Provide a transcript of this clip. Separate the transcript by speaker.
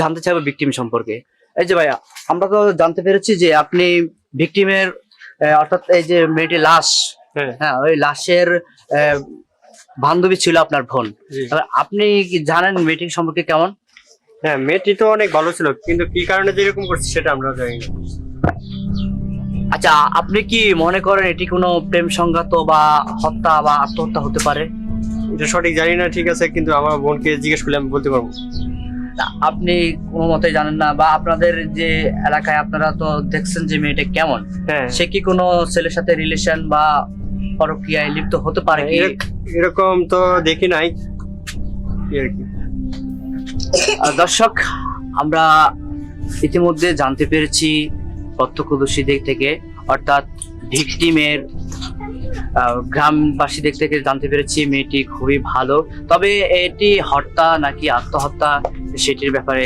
Speaker 1: জানতে চাইব ভিকটিম সম্পর্কে। এই যে ভাইয়া আমরা তো জানতে পেরেছি যে আপনি ভিকটিমের অর্থাৎ এই যে মেয়েটি লাশ
Speaker 2: হ্যাঁ।
Speaker 1: হ্যাঁ ওই লাশের বান্ধবী ছিল আপনার বোন। এবার আপনি কি জানেন মেয়েটির সম্পর্কে কেমন?
Speaker 2: হ্যাঁ মেয়েটি তো অনেক ভালো ছিল কিন্তু কি কারণে যে এরকম করছে সেটা আমরা জানি না।
Speaker 1: আচ্ছা আপনি কি মনে করেন এটি কোনো প্রেম সংঘাত বা হত্যা বা আত্মহত্যা হতে পারে?
Speaker 2: এটা সঠিক জানি না ঠিক আছে কিন্তু আমার বোনকে জিজ্ঞেস করলে আমি বলতে পারব।
Speaker 1: আপনি কোনো মতে জানেন না বা আপনাদের যে এলাকায় আপনারা তো দেখছেন যে মেয়েটা কেমন
Speaker 2: হ্যাঁ।
Speaker 1: সে কি কোনো ছেলের সাথে রিলেশন বা পরক্রিয়ায় লিপ্ত হতে পারে কি?
Speaker 2: এরকম তো দেখি নাই।
Speaker 1: দর্শক আমরা ইতিমধ্যে জানতে পেরেছি প্রত্যক্ষদর্শীদের থেকে অর্থাৎ ভিকটিমের গ্রামবাসীদের থেকে জানতে পেরেছি মেয়েটি খুবই ভালো। তবে এটি হত্যা নাকি আত্মহত্যা সেটির ব্যাপারে